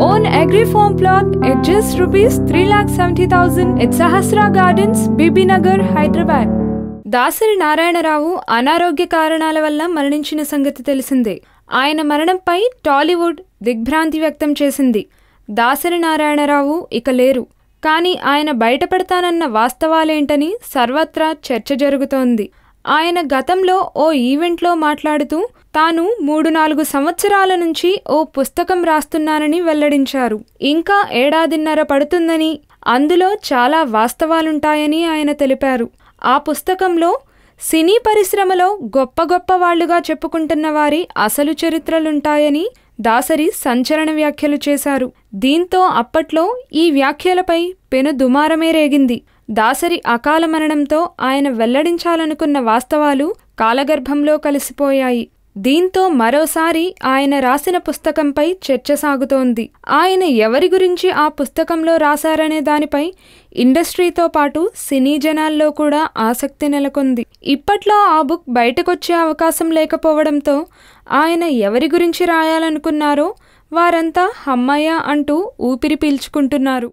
own agri farm plot at just rupees 3,70,000 at Sahasra Gardens, gardens Bibinagar Hyderabad. Dasari Narayanarao అనారోగ్య కారణాల వల్ల మరణించిన సంగతి తెలిసిందే. ఆయన మరణంపై టాలీవుడ్ దిగ్భ్రాంతి వ్యక్తం చేసింది. దాసరి నారాయణరావు ఇక లేరు. కానీ ఆయన బయటపడతానన్న వాస్తవాలేంటని సర్వత్రా చర్చ జరుగుతోంది. ఆయన గతంలో ఓ ఈవెంట్లో మాట్లాడుతూ తాను మూడు నాలుగు సంవత్సరాల నుంచి ఓ పుస్తకం రాస్తున్నానని వెల్లడించారు. ఇంకా ఏడాదిన్నర పడుతుందని అందులో చాలా వాస్తవాలుంటాయని ఆయన తెలిపారు. ఆ పుస్తకంలో సినీ పరిశ్రమలో గొప్ప గొప్ప వాళ్ళుగా చెప్పుకుంటున్న వారి అసలు చరిత్రలుంటాయని దాసరి సంచలన వ్యాఖ్యలు చేశారు. దీంతో అప్పట్లో ఈ వ్యాఖ్యలపై పెను దుమారమే రేగింది. దాసరి అకాల మరణంతో ఆయన వెల్లడించాలనుకున్న వాస్తవాలు కాలగర్భంలో కలిసిపోయాయి. దీంతో మరోసారి ఆయన రాసిన పుస్తకంపై చర్చ సాగుతోంది. ఆయన ఎవరి గురించి ఆ పుస్తకంలో రాశారనే దానిపై ఇండస్ట్రీతో పాటు సినీ జనాల్లో కూడా ఆసక్తి నెలకొంది. ఇప్పట్లో ఆ బుక్ బయటకొచ్చే అవకాశం లేకపోవడంతో ఆయన ఎవరి గురించి రాయాలనుకున్నారో వారంతా హమ్మయ్య అంటూ ఊపిరి పీల్చుకుంటున్నారు.